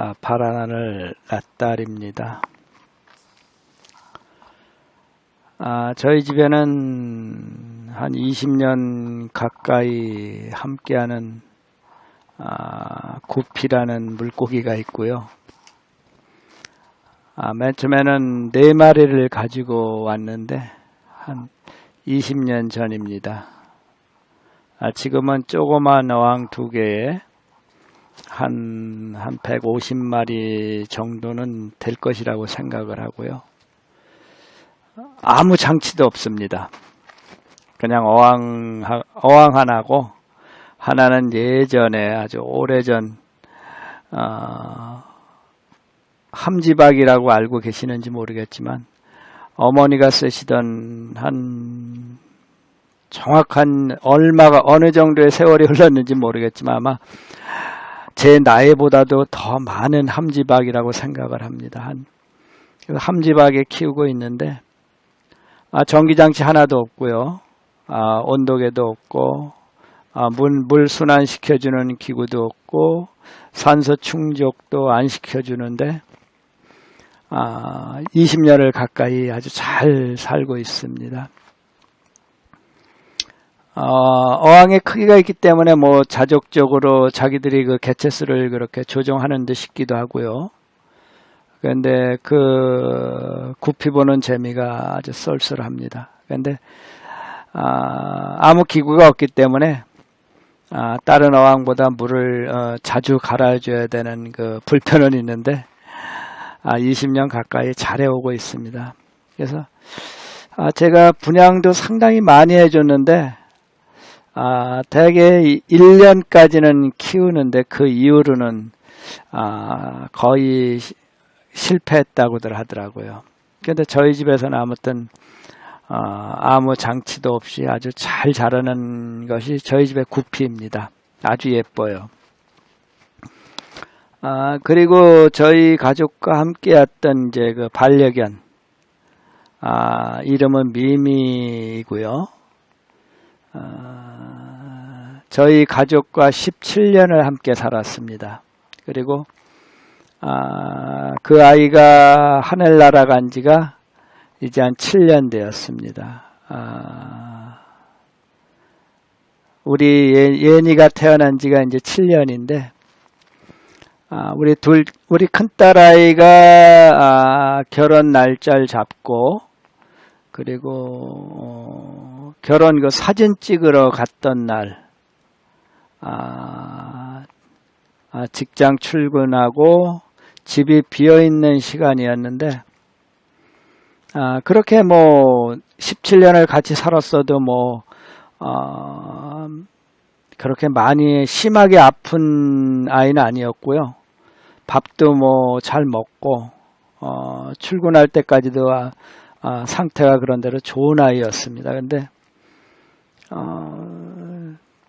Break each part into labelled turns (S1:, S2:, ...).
S1: 아, 바라나를 낳딸입니다. 아, 저희 집에는 한 20년 가까이 함께하는 아, 구피라는 물고기가 있고요. 아, 맨 처음에는 네 마리를 가지고 왔는데 한 20년 전입니다. 아, 지금은 조그만 어항 두 개에 한, 한 150마리 정도는 될 것이라고 생각을 하고요. 아무 장치도 없습니다. 그냥 어항, 어항 하나고, 하나는 예전에 아주 오래전, 어, 함지박이라고 알고 계시는지 모르겠지만, 어머니가 쓰시던 한 정확한 얼마가 어느 정도의 세월이 흘렀는지 모르겠지만 아마 제 나이보다도 더 많은 함지박이라고 생각을 합니다. 한 함지박에 키우고 있는데 아, 전기장치 하나도 없고요. 아, 온도계도 없고 아, 물, 물 순환 시켜주는 기구도 없고 산소 충족도 안 시켜주는데 아, 20년을 가까이 아주 잘 살고 있습니다. 어, 어항의 크기가 있기 때문에 뭐 자족적으로 자기들이 그 개체수를 그렇게 조정하는 듯 싶기도 하고요. 그런데 그 구피 보는 재미가 아주 쏠쏠합니다. 그런데 아, 무 기구가 없기 때문에 아, 다른 어항보다 물을 어, 자주 갈아줘야 되는 그 불편은 있는데 아, 20년 가까이 잘해오고 있습니다. 그래서 아, 제가 분양도 상당히 많이 해줬는데 아, 대개 1년까지는 키우는데 그 이후로는 아, 거의 실패했다고들 하더라고요. 근데 저희 집에서는 아무튼 어, 아무 장치도 없이 아주 잘 자라는 것이 저희 집의 구피입니다. 아주 예뻐요. 아, 그리고 저희 가족과 함께 했던 이제 그 반려견, 아, 이름은 미미이고요. 아, 저희 가족과 17년을 함께 살았습니다. 그리고 아, 그 아이가 하늘 날아간 지가 이제 한 7년 되었습니다. 아, 우리 예, 니가 태어난 지가 이제 7년인데, 아, 우리 둘, 우리 큰 딸아이가, 아, 결혼 날짜를 잡고, 그리고, 어, 결혼 그 사진 찍으러 갔던 날, 아, 아 직장 출근하고, 집이 비어 있는 시간이었는데, 아, 그렇게 뭐, 17년을 같이 살았어도 뭐, 어, 그렇게 많이 심하게 아픈 아이는 아니었고요. 밥도 뭐 잘 먹고, 어, 출근할 때까지도 아, 아, 상태가 그런 대로 좋은 아이였습니다. 근데, 어,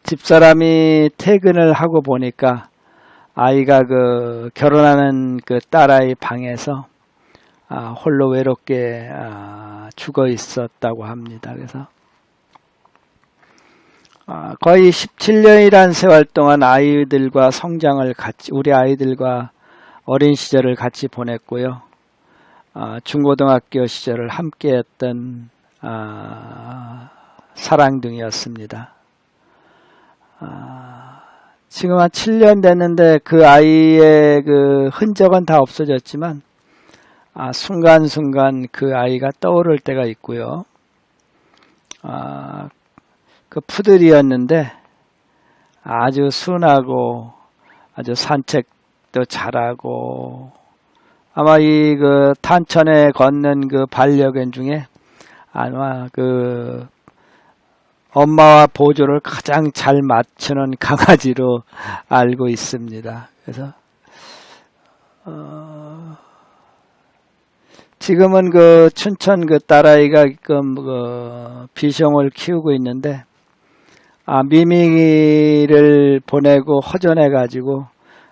S1: 집사람이 퇴근을 하고 보니까 아이가 그 결혼하는 그 딸아이 방에서 아, 홀로 외롭게 아, 죽어 있었다고 합니다. 그래서 아, 거의 17년이란 세월 동안 아이들과 성장을 같이 우리 아이들과 어린 시절을 같이 보냈고요. 아, 중고등학교 시절을 함께했던 아, 사랑둥이였습니다. 아, 지금 한 7년 됐는데 그 아이의 그 흔적은 다 없어졌지만 아, 순간순간 그 아이가 떠오를 때가 있고요. 아, 그 푸들이었는데 아주 순하고 아주 산책도 잘하고 아마 이 그 탄천에 걷는 그 반려견 중에 아마 그 엄마와 보조를 가장 잘 맞추는 강아지로 알고 있습니다. 그래서 어, 지금은 그 춘천 그 딸아이가 그 비숑을 키우고 있는데 아 미미를 보내고 허전해 가지고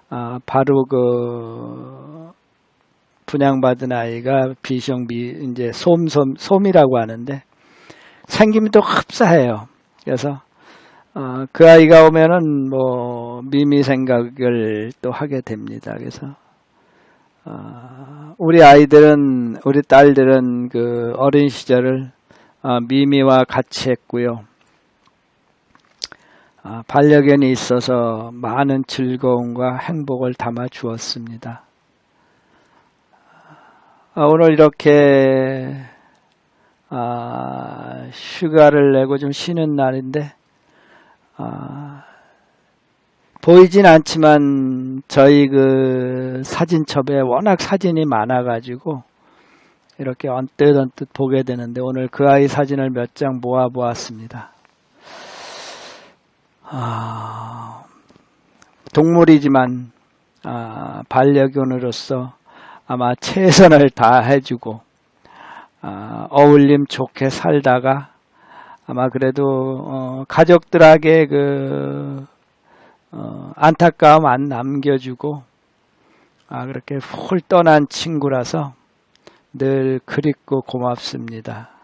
S1: 아 바로 그 분양받은 아이가 비숑 미 이제 솜솜 솜이라고 하는데 생김이 또 흡사해요. 그래서 어, 그 아이가 오면은 뭐 미미 생각을 또 하게 됩니다. 그래서 아, 우리 아이들은 우리 딸들은 그 어린 시절을 아, 미미와 같이 했고요. 아, 반려견이 있어서 많은 즐거움과 행복을 담아 주었습니다. 아, 오늘 이렇게 아, 휴가를 내고 좀 쉬는 날인데 아, 보이진 않지만 저희 그 사진첩에 워낙 사진이 많아가지고 이렇게 언뜻 언뜻 보게 되는데 오늘 그 아이 사진을 몇 장 모아 보았습니다. 아, 동물이지만 아, 반려견으로서 아마 최선을 다해주고 아, 어울림 좋게 살다가 아마 그래도 어, 가족들에게 그 어, 안타까움 안 남겨주고 아, 그렇게 훌 떠난 친구라서 늘 그립고 고맙습니다.